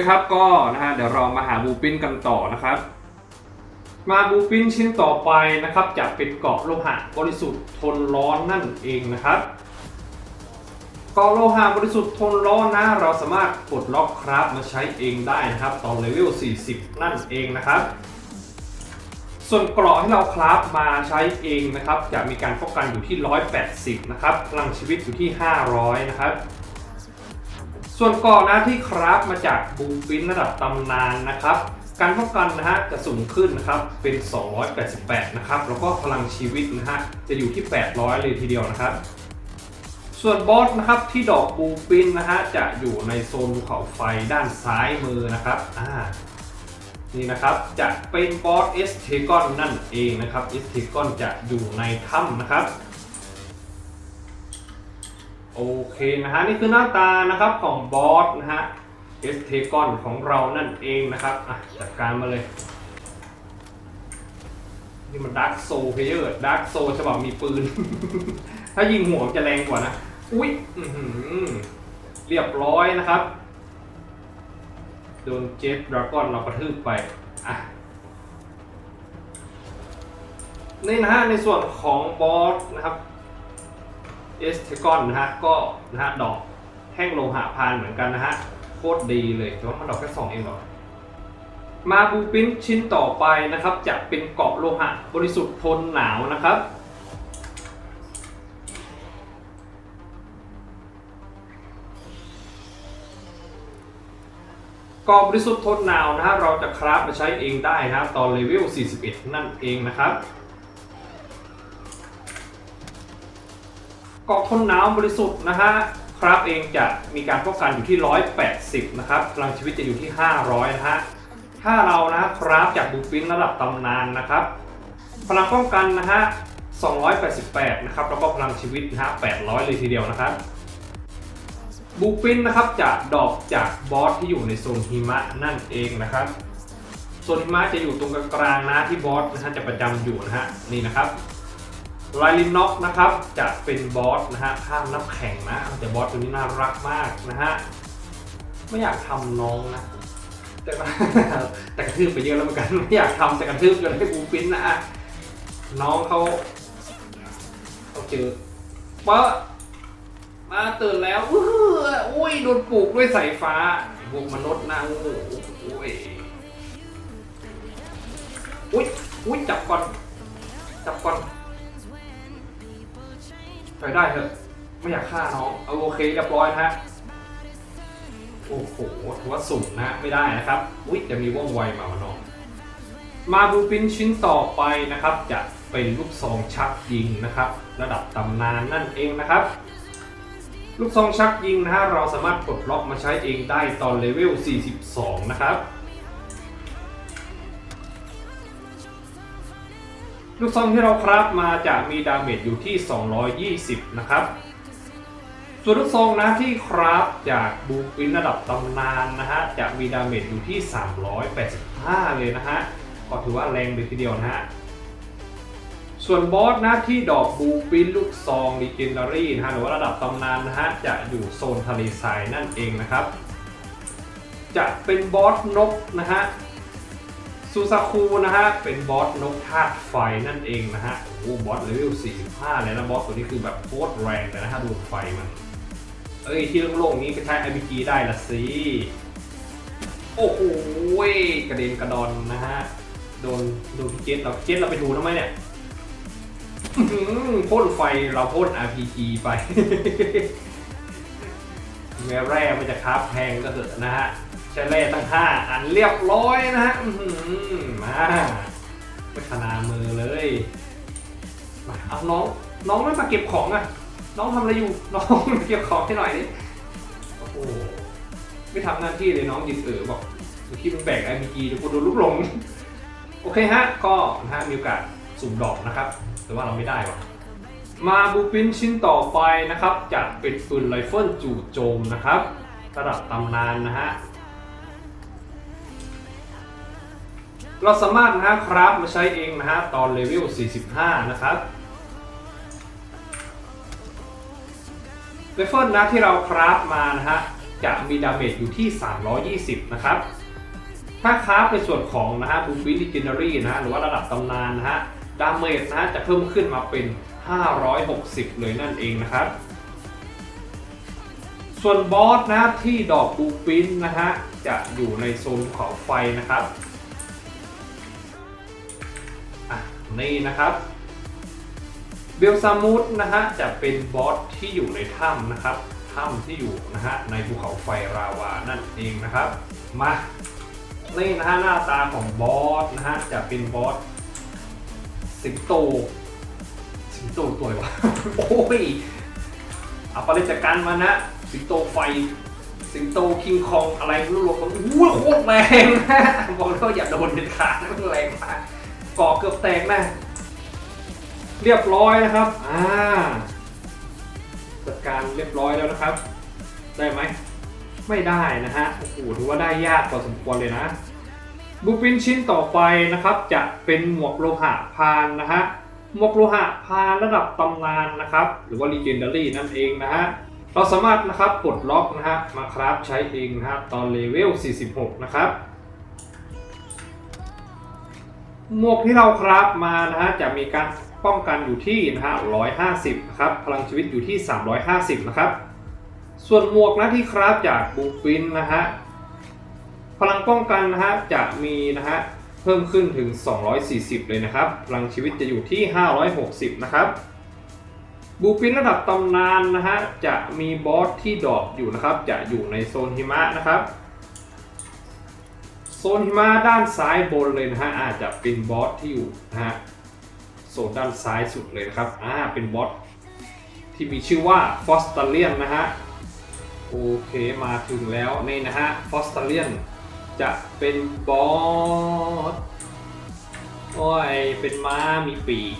คครับก็นะฮะเดี๋ยวเรามาหาบูปินกันต่อนะครับ มาบูปินชิ้นต่อไปนะครับจะเป็นเกราะโลหะบริสุทธิ์ทนร้อนนั่นเองนะครับเกราะโลหะบริสุทธิ์ทนร้อนนะเราสามารถปลดล็อกคราฟมาใช้เองได้นะครับตอนเลเวล 40 นั่นเองนะครับ ส่วนเกราะที่เราคราฟมาใช้เองนะครับ จะมีการป้องกันอยู่ที่ 180 นะครับพลังชีวิตอยู่ที่ 500 นะครับ ส่วนกราะนะที่คราฟมาจากบูปินระดับตำนานนะครับการป้องกันนะฮะจะสูงขึ้นนะครับเป็น 288 นะครับ แล้วก็พลังชีวิตนะฮะจะอยู่ที่ 800 เลยทีเดียวนะครับ ส่วนบอสนะครับที่ดอกบูปินนะฮะจะอยู่ในโซนภูเขาไฟด้านซ้ายมือนะครับอ่านี่นะครับจะเป็นบอสเอสเทกอนนั่นเองนะครับเอสเทกอนจะอยู่ในถ้ำนะครับ โอเคนะฮะนี่คือหน้าตานะครับของบอสนะฮะเอสเทกอนของเรานั่นเองนะครับอะจัดการมาเลย นี่มันดาร์ s โซเพเยอร์ดาร์ s โซฉบับมีปืน ถ้ายิงหัวจะแรงกว่านะ อุ๊ยเรียบร้อยนะครับ โดนเจฟดราก้อนเรากระทืบไปอะนี่นะฮะในส่วนของบอสนะครับ เอสเทกอนนะฮะก็นะฮะดอกแท่งโลหะพานเหมือนกันนะฮะโคตรดีเลยแต่ว่ามันดอกแค่สองเองเหรอมาบูปิ้นชิ้นต่อไปนะครับจะเป็นเกาะโลหะบริสุทธิ์ทนหนาวนะครับเกาะบริสุทธิ์ทนหนาวนะฮะเราจะคราฟมาใช้เองได้นะครับตอนเลเวล 41 นั่นเองนะครับ เกาะทนหนาวบริสุทธิ์นะฮะคราฟเองจะมีการป้องกันอยู่ที่ 180 นะครับพลังชีวิตจะอยู่ที่ 500 นะฮะ ถ้าเรานะคราฟจากบูปินระดับตำนานนะครับ พลังป้องกันนะฮะ 288 นะครับ แล้วก็พลังชีวิตนะฮะ 800 เลยทีเดียวนะครับ บูปินนะครับจะดอกจากบอสที่อยู่ในโซนหิมะนั่นเองนะครับ โซนหิมะจะอยู่ตรงกลางๆนะที่บอสนะฮะจะประจำอยู่นะฮะ นี่นะครับ ไลลินน็อกนะครับจะเป็นบอสนะฮะข้ามน้ำแข็งนะแต่บอสตัวนี้น่ารักมากนะฮะไม่อยากทำน้องนะแต่แต่กระทืบไปเยอะแล้วเหมือนกันไม่อยากทำแต่กระทืบจนให้บูปิ้นนะอะน้องเขาเขาเจอปะมาตื่นแล้วอุ้ยโดนปลูกด้วยสายฟ้าพวกมนุษย์นะโอ้โหอุ้ยอุ้ยจับก่อนจับก่อน ไปได้เถอะ ไม่อยากฆ่าน้องเอาโอเคเรียบร้อยฮะโอ้โหถือว่าสุ่มนะไม่ได้นะครับอุ๊ยจะมีว่องไวมาวะน้องมาบูปินชิ้นต่อไปนะครับ จะเป็นลูกซองชักยิงนะครับ ระดับตำนานนั่นเองนะครับ ลูกซองชักยิงนะฮะเราสามารถปลดล็อกมาใช้เองได้ตอนเลเวล 42 นะครับ ลูกซองที่เราคราฟมาจะมีดาเมจอยู่ที่ 220 นะครับ ส่วนลูกซองนะที่ครับจากบูปินระดับตำนานนะฮะจะมีดาเมจอยู่ที่ 385 เลยนะฮะก็ถือว่าแรงเลยทีเดียวนะฮะส่วนบอสนะที่ดอกบูปินลูกซองดีเจนดารี่นะฮะหรือว่าระดับตำนานนะฮะจะอยู่โซนทะเลทรายนั่นเองนะครับ จะเป็นบอสนกนะฮะ ซูซาคูนะฮะ เป็นบอสนกธาตุไฟนั่นเองนะฮะ โอ้บอสเลเวล45เลยนะบอสตัวนี้คือแบบโคตรแรงเลยนะฮะดูไฟมัน เอ้ย ที่โล่งๆนี้ไปใช้ RPG ได้ละสิ โอ้โหกระเด็นกระดอนนะฮะ โดนโดนพี่เจสเราเจสเราไปดูทำไมเนี่ยพ่นไฟเราพ่น RPG ไปแม้แร่มันจะคราฟแพงก็เถอะนะฮะ ใช้แร่ตั้ง5อันเรียบร้อยนะฮะมาไม่ขนามือเลยมาเอาน้องน้องไม่มาเก็บของอะน้องทำอะไรอยู่ น้องมาเก็บของให้หน่อยดิโอ้โหไม่ทำหน้าที่เลยน้องยืนเอ๋อบอกเมื่อกี้มันแบกไอพีจีเดี๋ยวกูโดนลูกหลง โอเคฮะ ก็นะฮะมีโอกาสสุ่มดอกนะครับ แต่ว่าเราไม่ได้ว่ะมาบูปินชิ้นต่อไปนะครับจะเป็นปืนไรเฟิลจู่โจมนะครับระดับตำนานนะฮะ เราสามารถนะฮะคราฟมาใช้เองนะฮะตอนเลเวล 45 นะครับเวเฟิลนะที่เราคราฟมานะฮะจะมีดาเมจอยู่ที่ 320 นะครับ ถ้าคราฟในส่วนของนะฮะบูฟินิจินารีนะฮะหรือว่าระดับตำนานนะฮะดาเมจนะฮะจะเพิ่มขึ้นมาเป็น 560 เลยนั่นเองนะครับ ส่วนบอสนะที่ดอกบูฟินนะฮะจะอยู่ในโซนเขาไฟนะครับ นี่นะครับเบลซามูดนะฮะจะเป็นบอสที่อยู่ในถ้ำนะครับถ้ำที่อยู่นะฮะในภูเขาไฟราวานั่นเองนะครับมานี่นะฮะหน้าตาของบอสนะฮะจะเป็นบอสสิงโตสิงโตตัวไรวะโอ้ยเอาปเลยจัดการมานะสิงโตไฟสิงโตคิงคองอะไรไม่รู้รวมกันอู้โคตรแรงนะบอกเลยว่าอย่าโดนเด็ดขาดนะมันแรงมาก เกาะเกือบแตกนะเรียบร้อยนะครับ อ่าจัดการเรียบร้อยแล้วนะครับ ได้ไหม ไม่ได้นะฮะ โอ้โห ถือว่าได้ยากพอสมควรเลยนะบูปินชิ้นต่อไปนะครับ จะเป็นหมวกโลหะพานนะฮะ หมวกโลหะพานระดับตำนานนะครับ หรือว่า Legendary นั่นเองนะฮะ เราสามารถนะครับปลดล็อกนะฮะ มาคราฟใช้เองนะฮะตอนเลเวล 46 นะครับ หมวกที่เราคราฟมานะฮะจะมีการป้องกันอยู่ที่นะฮะ150นะครับพลังชีวิตอยู่ที่ 350 นะครับ ส่วนหมวกนะที่คราฟจากบูปินนะฮะพลังป้องกันนะฮะจะมีนะฮะเพิ่มขึ้นถึง 240 เลยนะครับ พลังชีวิตจะอยู่ที่ 560 นะครับ บูปินระดับตำนานนะฮะจะมีบอสที่ดรอปอยู่นะครับ จะอยู่ในโซนหิมะนะครับ ซนหิมะด้านซ้ายบนเลยนะฮะอาจจะเป็นบอสที่อยู่นะฮะโซนด้านซ้ายสุดเลยนะครับอ่าเป็นบอสที่มีชื่อว่าฟอสต r เลียนนะฮะโอเคมาถึงแล้วนี่นะฮะฟอสต r เลียนจะเป็นบอสโอ้ยเป็นม้ามีปีก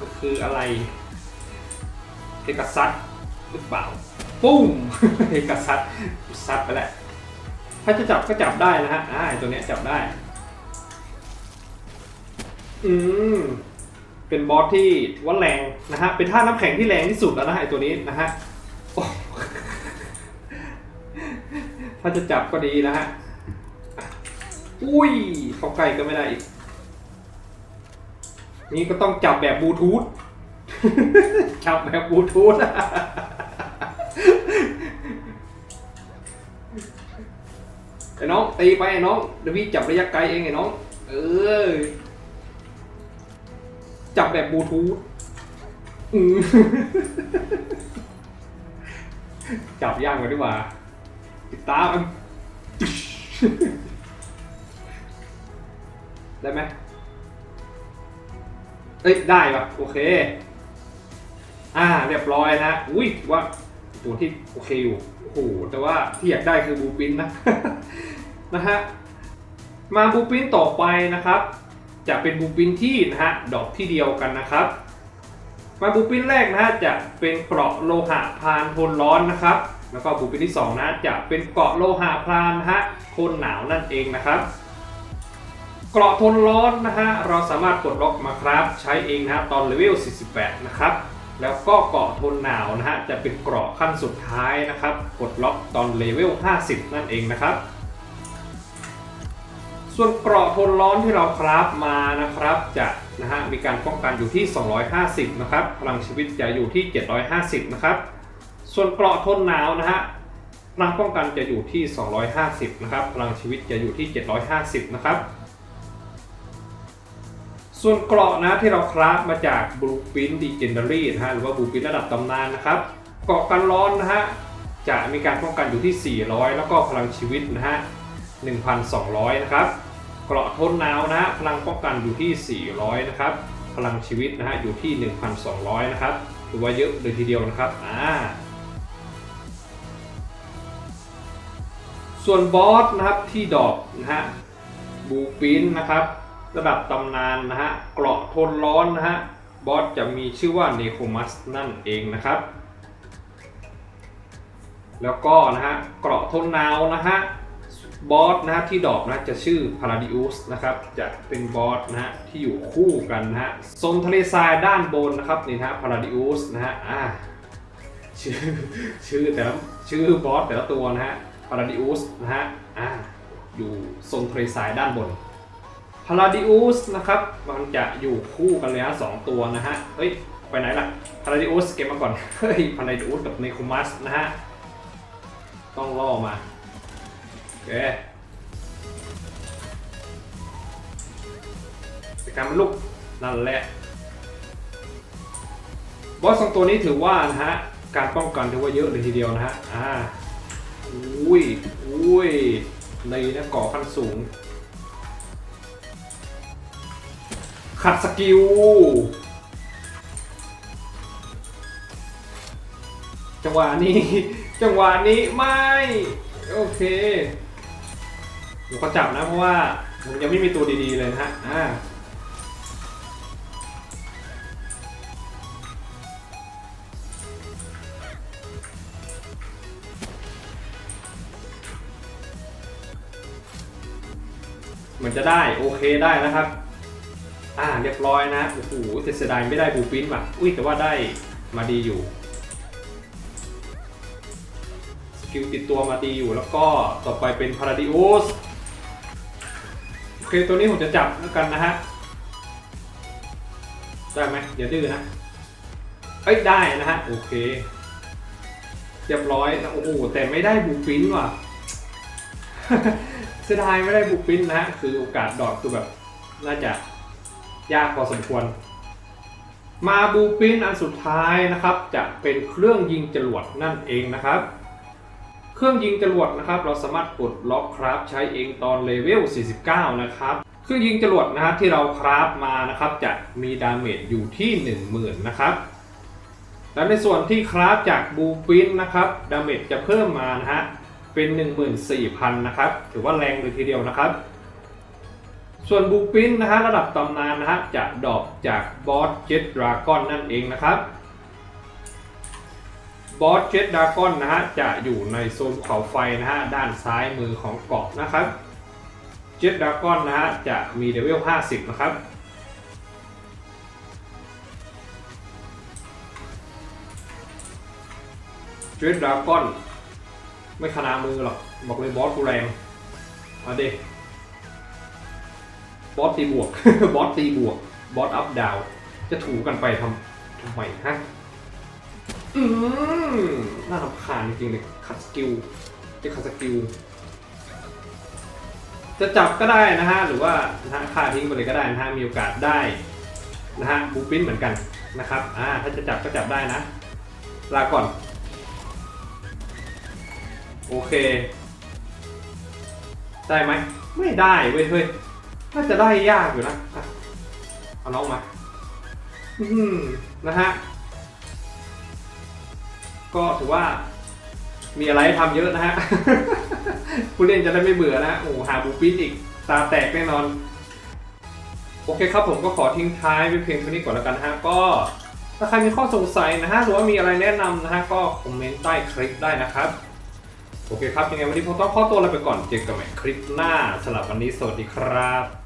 ก็คืออะไรเอกซัตหรือเปล่าปุ้มเอกซัตซัดไปแหละ ถ้าจะจับก็จับได้นะฮะอ่าไอตัวเนี้ยจับได้ อืม เป็นบอสที่ถือว่าแรงนะฮะ เป็นท่าน้ำแข็งที่แรงที่สุดแล้วนะไอตัวนี้นะฮะถ้าจะจับก็ดีนะฮะ อุ้ย เข้าใกล้ก็ไม่ได้อีก นี่ก็ต้องจับแบบบลูทูธ จับแบบบลูทูธ ไอ้น้องตีไปไอ้น้องเดี๋ยวพี่จับระยะไกลเองไอ้น้อง เออ จับแบบบลูทูธจับย่างกันดีกว่าติดตามได้ไหมเอ้ยได้ปะโอเค อ่า เรียบร้อยนะ อุ้ยว่าตัวที่โอเคอยู่ โอ้โห แต่ว่าที่อยากได้คือบูปินนะ นะฮะมาบูปินต่อไปนะครับ จะเป็นบูปินที่นะฮะดอกที่เดียวกันนะครับ มาบูปินแรกนะฮะจะเป็นเกราะโลหะพานทนร้อนนะครับ แล้วก็บูปินที่สองนะจะเป็นเกราะโลหะพานนะฮะทนหนาวนั่นเองนะครับเกราะทนร้อนนะฮะเราสามารถกดล็อกมาครับ ใช้เองนะฮะตอนเลเวล 48 นะครับ แล้วก็เกราะทนหนาวนะฮะจะเป็นเกราะขั้นสุดท้ายนะครับ กดล็อกตอนเลเวล 50 นั่นเองนะครับ ส่วนเกราะทนร้อนที่เราคราฟมานะครับจะนะฮะมีการป้องกันอยู่ที่ 250 นะครับพลังชีวิตจะอยู่ที่ 750 นะครับ ส่วนเกราะทนหนาวนะฮะพลังป้องกันจะอยู่ที่ 250 นะครับ พลังชีวิตจะอยู่ที่ 750 นะครับ ส่วนเกราะนะที่เราคราฟมาจาก Blueprint Legendary นะฮะหรือว่า Blueprint ระดับตำนานนะครับเกราะกันร้อนนะฮะจะมีการป้องกันอยู่ที่ 400 แล้วก็พลังชีวิตนะฮะ 1,200 นะครับ เกราะทนหนาวนะฮะพลังป้องกันอยู่ที่ 400 นะครับ พลังชีวิตนะฮะอยู่ที่ 1,200 นะครับถือว่าเยอะเลยทีเดียวนะครับอ่าส่วนบอสนะครับที่ดอกนะฮะบูปินนะครับระดับตำนานนะฮะเกราะทนร้อนนะฮะบอสจะมีชื่อว่าเนโคมัสนั่นเองนะครับ แล้วก็นะฮะเกราะทนหนาวนะฮะ บอสนะที่ดอกนะจะชื่อพาราดิอุสนะครับจะเป็นบอสนะฮะที่อยู่คู่กันนะฮะโซนทะเลทรายด้านบนนะครับนี่นะพาราดิอุสนะฮะอ่าชื่อชื่อแต่ละชื่อบอสแต่ละตัวนะฮะพาราดิอุสนะฮะอ่าอยู่โซนทะเลทรายด้านบนพาราดิอุสนะครับมันจะอยู่คู่กันเลยฮะสองตัวนะฮะเฮ้ยไปไหนล่ะพาราดิอุสเก็บมาก่อนเฮ้ยพาราดิอุสกับเนโคมัสนะฮะต้องล่อมา เคไปการมลุกนั่นแหละบอสสองตัวนี้ถือว่านะฮะการป้องกันถือว่าเยอะเลยทีเดียวนะฮะอ่าอุ้ยอุ้ยในนะก่อขั้นสูง ขัดสกิลจังหวะนี้ จังหวะนี้ไม่ โอเค ผมก็จับนะเพราะว่าผมยังไม่มีตัวดีๆเลยนะฮะอ่าเหมือนจะได้โอเคได้นะครับ อ่าเรียบร้อยนะโอ้โหเสียดายไม่ได้บูปินว่ะอุ้ยแต่ว่าได้มาดีอยู่สกิลติดตัวมาดีอยู่แล้วก็ต่อไปเป็นพาราดิโอส โอเคตัวนี้ผมจะจับแล้วกันนะฮะ ได้ไหมอย่าดื้อนะ เอ้ยได้นะฮะ โอเคเรียบร้อยนะโอ้โหแต่ไม่ได้บูปินว่ะเสียดายไม่ได้บุกปิ้นนะฮะคือโอกาสดอดคือแบบ น่าจะยากพอสมควร มาบูปินอันสุดท้ายนะครับ จะเป็นเครื่องยิงจรวดนั่นเองนะครับ เครื่องยิงจรวดนะครับ เราสามารถปลดล็อกคราฟใช้เองตอนเลเวล 49 นะครับเครื่องยิงจรวดนะฮะที่เราคราฟมานะครับจะมีดาเมจอยู่ที่ 10,000 นะครับ และในส่วนที่คราฟจากบูปินนะครับดาเมจจะเพิ่มมานะฮะเป็น 14,000 นะครับ ถือว่าแรงเลยทีเดียวนะครับ ส่วนบูปินนะฮะระดับตำนานนะฮะจะดรอปจากบอสเจ็ตดราก้อนนั่นเองนะครับ บอสเจ็ตดรากอนนะฮะจะอยู่ในโซนเขาไฟนะฮะด้านซ้ายมือของเกาะนะครับเจ็ตดรากอนนะฮะจะมีเลเวล 50 นะครับเจ็ตดรากอนไม่ขนามือหรอก บอกเลยบอสกูแรง มาเดบอสตีบวก บอสตีบวก บอสอัพดาว จะถูกันไปทำทำไมฮะ อืมน่ารำคาญจริงๆเลยขัดสกิลจะขัดสกิล จะจับก็ได้นะฮะ หรือว่านะฮะฆ่าทิ้งไปเลยก็ได้นะฮะ มีโอกาสได้นะฮะบูปินเหมือนกันนะครับ อ่า ถ้าจะจับก็จับได้นะ ลาก่อน โอเค ได้ไหม ไม่ได้เว้ยเฮ้ยน่าจะได้ยากอยู่นะอะเอาน้องมา อืมนะฮะ ก็ถือว่า มีอะไรให้ทำเยอะนะฮะ ผู้เล่นจะได้ไม่เบื่อนะโอ้หาบูปินอีกตาแตกแน่นอน โอเคครับผมก็ขอทิ้งท้ายไว้เพียงเท่านี้ก่อนแล้วกันนะฮะก็ถ้าใครมีข้อสงสัยนะฮะหรือว่ามีอะไรแนะนำนะฮะก็คอมเมนต์ใต้คลิปได้นะครับ โอเคครับยังไงวันนี้ผมต้องขอตัวลาไปก่อนเจอกันใหม่คลิปหน้าสำหรับวันนี้สวัสดีครับ